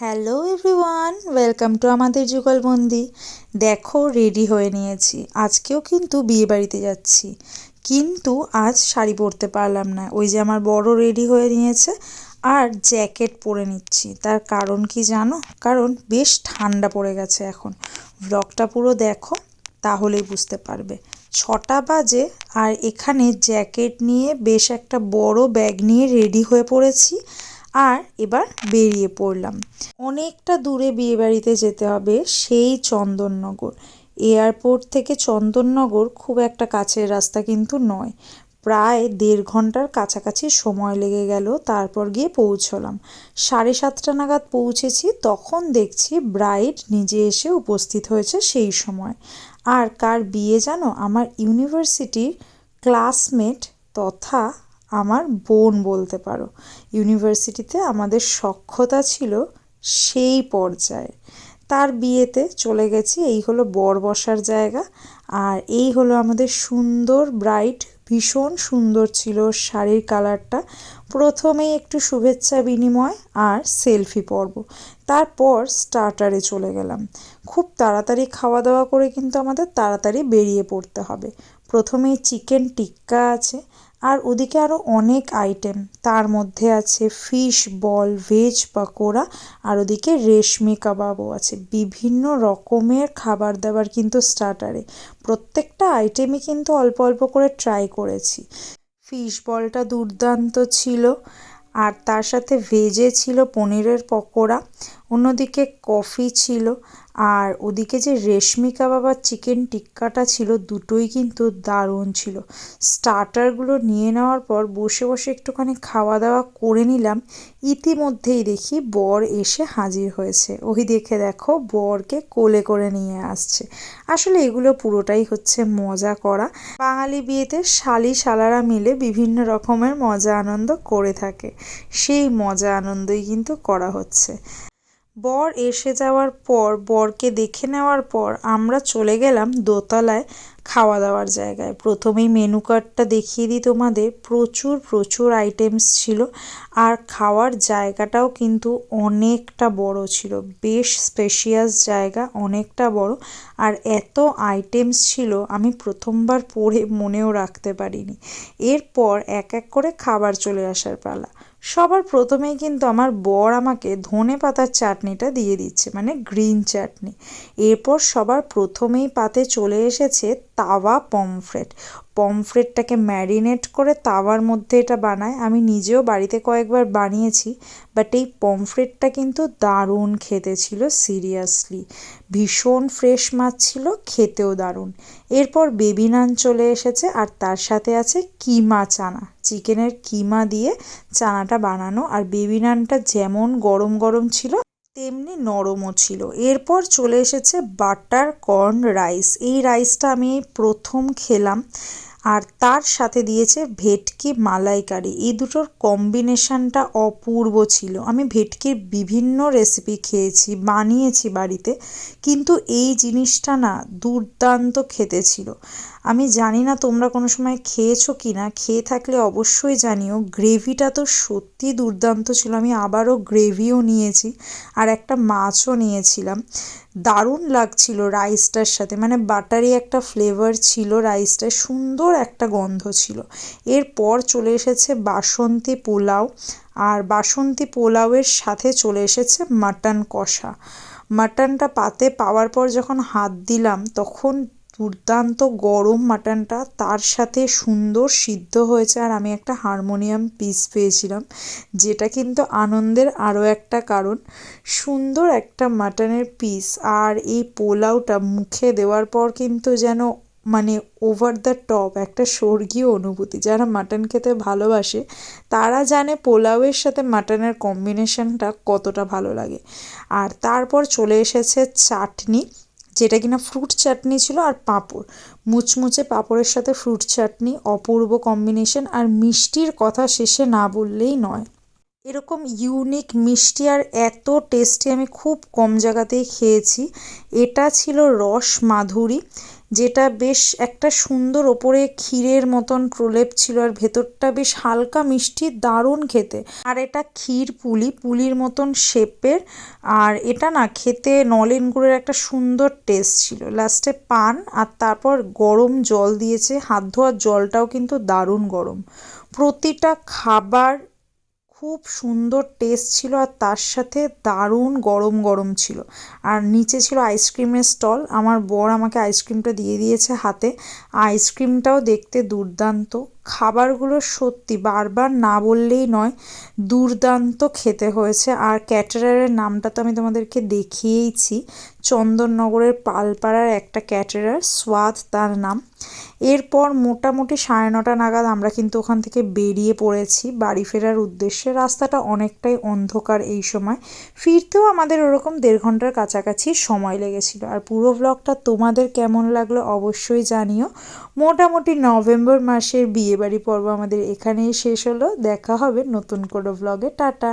Hello everyone welcome to আমাদের যুগলবন্দি দেখো ready হয়ে নিয়েছি। আজকেও কিন্তু বিয়ে বাড়িতে যাচ্ছি। কিন্তু আজ শাড়ি পরতে পারলাম না। ওই যে আমার বড় রেডি হয়ে নিয়েছে আর জ্যাকেট পরে নিচ্ছি। তার কারণ কি জানো? কারণ বেশ ঠান্ডা পড়ে গেছে এখন। ব্লগটা পুরো দেখো, তাহলেই বুঝতে পারবে। ছটা বাজে আর এখানে জ্যাকেট নিয়ে বেশ একটা বড় ব্যাগ নিয়ে রেডি হয়ে পড়েছি। আর এবার বেরিয়ে পড়লাম। অনেকটা দূরে বিয়েবাড়িতে যেতে হবে সেই চন্দননগর। এয়ারপোর্ট থেকে চন্দননগর খুব একটা কাছের রাস্তা কিন্তু নয়। প্রায় দেড় ঘণ্টার কাছাকাছি সময় লেগে গেল, তারপর গিয়ে পৌঁছলাম। সাড়ে সাতটা নাগাদ পৌঁছেছি, তখন দেখছি ব্রাইড নিজে এসে উপস্থিত হয়েছে সেই সময়। আর কার বিয়ে জানো? আমার ইউনিভার্সিটির ক্লাসমেট তথা আমার বোন বলতে পারো। ইউনিভার্সিটিতে আমাদের সক্ষতা ছিল সেই পর্যায়ে। তার বিয়েতে চলে গেছি, এই হলো বর বসার জায়গা। আর এই হলো আমাদের সুন্দর ব্রাইট ভীষণ সুন্দর ছিল শাড়ির কালারটা। প্রথমেই একটু শুভেচ্ছা বিনিময় আর সেলফি পর্ব। তারপর স্টার্টারে চলে গেলাম। খুব তাড়াতাড়ি খাওয়া দাওয়া করে কিন্তু আমাদের তাড়াতাড়ি বেরিয়ে পড়তে হবে। প্রথমেই চিকেন টিক্কা আছে আর ওদিকে আরও অনেক আইটেম তার মধ্যে আছে ফিশ বল ভেজ পাকোড়া, আর ওদিকে রেশমি কাবাবও আছে। বিভিন্ন রকমের খাবার দাবার কিন্তু স্টার্টারে প্রত্যেকটা আইটেমই কিন্তু অল্প অল্প করে ট্রাই করেছি। ফিশ বলটা দুর্দান্ত ছিল, আর তার সাথে ভেজে ছিল পনিরের পকোড়া। অন্যদিকে কফি ছিল আর ওদিকে যে রেশমি কাবাব চিকেন টিক্কাটা ছিল, দুটোই কিন্তু দারুণ ছিল। স্টার্টারগুলো নিয়ে নেওয়ার পর বসে বসে একটুখানি খাওয়া দাওয়া করে নিলাম। ইতিমধ্যেই দেখি বর এসে হাজির হয়েছে। ওই দেখে দেখো বরকে কোলে করে নিয়ে আসছে। আসলে এগুলো পুরোটাই হচ্ছে মজা করা। বাঙালি বিয়েতে শালি শালারা মিলে বিভিন্ন রকমের মজা আনন্দ করে থাকে। সেই মজা আনন্দই কিন্তু করা হচ্ছে। বর এসে যাওয়ার পর, বরকে দেখে নেওয়ার পর আমরা চলে গেলাম দোতলায় খাওয়া দাওয়ার জায়গায়। প্রথমেই মেনু কার্ডটা দেখিয়ে দিই তোমাদের। প্রচুর প্রচুর আইটেমস ছিল আর খাওয়ার জায়গাটাও কিন্তু অনেকটা বড় ছিল। বেশ স্পেশিয়াস জায়গা, অনেকটা বড়। আর এত আইটেমস ছিল, আমি প্রথমবার পড়ে মনেও রাখতে পারিনি। এরপর এক এক করে খাবার চলে আসার পালা। সবার প্রথমেই কিন্তু আমার বর আমাকে ধনে পাতার চাটনিটা দিয়ে দিচ্ছে মানে গ্রিন চাটনি এরপর সবার প্রথমেই পাতে চলে এসেছে তাওয়া পমফ্রেট। পমফ্রেটটাকে ম্যারিনেট করে তাওয়ার মধ্যে এটা বানায়। আমি নিজেও বাড়িতে কয়েকবার বানিয়েছি, বাট এই পমফ্রেটটা কিন্তু দারুণ খেতে ছিল, সিরিয়াসলি। ভীষণ ফ্রেশ মাছ ছিল, খেতেও দারুণ। এরপর বেবি নান চলে এসেছে, আর তার সাথে আছে কিমা চানা। চিকেনের কিমা দিয়ে চানাটা বানানো, আর বেবি নানটা যেমন গরম গরম ছিল তেমনি নরমও ছিল। এরপর চলে এসেছে বাটার কর্ন রাইস। এই রাইসটা আমি প্রথম খেলাম। আর তার সাথে দিয়েছে ভেটকি মালাইকারি। এই দুটোর কম্বিনেশানটা অপূর্ব ছিল। আমি ভেটকির বিভিন্ন রেসিপি খেয়েছি, বানিয়েছি বাড়িতে, কিন্তু এই জিনিসটা না দুর্দান্ত খেতে ছিল। আমি জানি না তোমরা কোনো সময় খেয়েছো কি না খেয়ে থাকলে অবশ্যই জানিও, গ্রেভিটা তো সত্যি দুর্দান্ত ছিল। আমি আবারও গ্রেভিও নিয়েছি আর একটা মাছও নিয়েছিলাম। দারুণ লাগছিল রাইসটার সাথে। মানে বাটারি একটা ফ্লেভার ছিল রাইসটায় সুন্দর একটা গন্ধ ছিল। এরপর চলে এসেছে বাসন্তী পোলাও আর বাসন্তী পোলাওয়ের সাথে চলে এসেছে মাটন কষা। মাটনটা পাতে পাওয়ার পর যখন হাত দিলাম, তখন দুর্দান্ত গরম মাটনটা তার সাথে সুন্দর সিদ্ধ হয়েছে আর আমি একটা হারমোনিয়াম পিস পেয়েছিলাম, যেটা কিন্তু আনন্দের আরও একটা কারণ। সুন্দর একটা মাটনের পিস আর এই পোলাওটা মুখে দেওয়ার পর কিন্তু যেন মানে ওভার দ্য টপ একটা স্বর্গীয় অনুভূতি। যারা মাটন খেতে ভালোবাসে, তারা জানে পোলাওয়ের সাথে মাটনের কম্বিনেশনটা কতটা ভালো লাগে। আর তারপর চলে এসেছে চাটনি, যেটা কিনা ফ্রুট চাটনি ছিল আর পাঁপড়। মুচমুচে পাঁপড়ের সাথে ফ্রুট চাটনি, অপূর্ব কম্বিনেশন আর মিষ্টির কথা শেষে না বললেই নয়। এরকম ইউনিক মিষ্টি আর এত টেস্টি আমি খুব কম জায়গাতেই খেয়েছি। এটা ছিল রস মাধুরী যেটা বেশ একটা সুন্দর ওপরে ক্ষীরের মতন প্রলেপ ছিল আর ভেতরটা বেশ হালকা মিষ্টি, দারুণ খেতে। আর এটা ক্ষীর পুলি, পুলির মতন শেপের। আর এটা না খেতে নলেন গুড়ের একটা সুন্দর টেস্ট ছিল। লাস্টে পান আর তারপর গরম জল দিয়েছে। হাত ধোয়ার জলটাও কিন্তু দারুণ গরম। প্রতিটা খাবার খুব সুন্দর টেস্ট ছিল আর তার সাথে দারুণ গরম গরম ছিল। আর নিচে ছিল আইসক্রিমের স্টল আমার বর আমাকে আইসক্রিমটা দিয়ে দিয়েছে হাতে। আইসক্রিমটাও দেখতে দুর্দান্ত। খাবারগুলো সত্যি বারবার না বললেই নয়, দুর্দান্ত খেতে হয়েছে। আর ক্যাটারারের নামটা তো আমি তোমাদেরকে দেখিয়েইছি। চন্দননগরের পালপাড়ার একটা ক্যাটারার, স্বাদ তার নাম। এরপর মোটামুটি সাড়ে নটা নাগাদ আমরা কিন্তু ওখান থেকে বেরিয়ে পড়েছি। বাড়ি ফেরার উদ্দেশ্যে রাস্তাটা অনেকটাই অন্ধকার এই সময়। ফিরতেও আমাদের ওরকম দেড় ঘণ্টার কাছাকাছি সময় লেগেছিল। আর পুরো ব্লগটা তোমাদের কেমন লাগল অবশ্যই জানিও। মোটামুটি নভেম্বর মাসের বিয়েবাড়ি পর্ব আমাদের এখানেই শেষ হলো। দেখা হবে নতুন কোনো ব্লগে টাটা।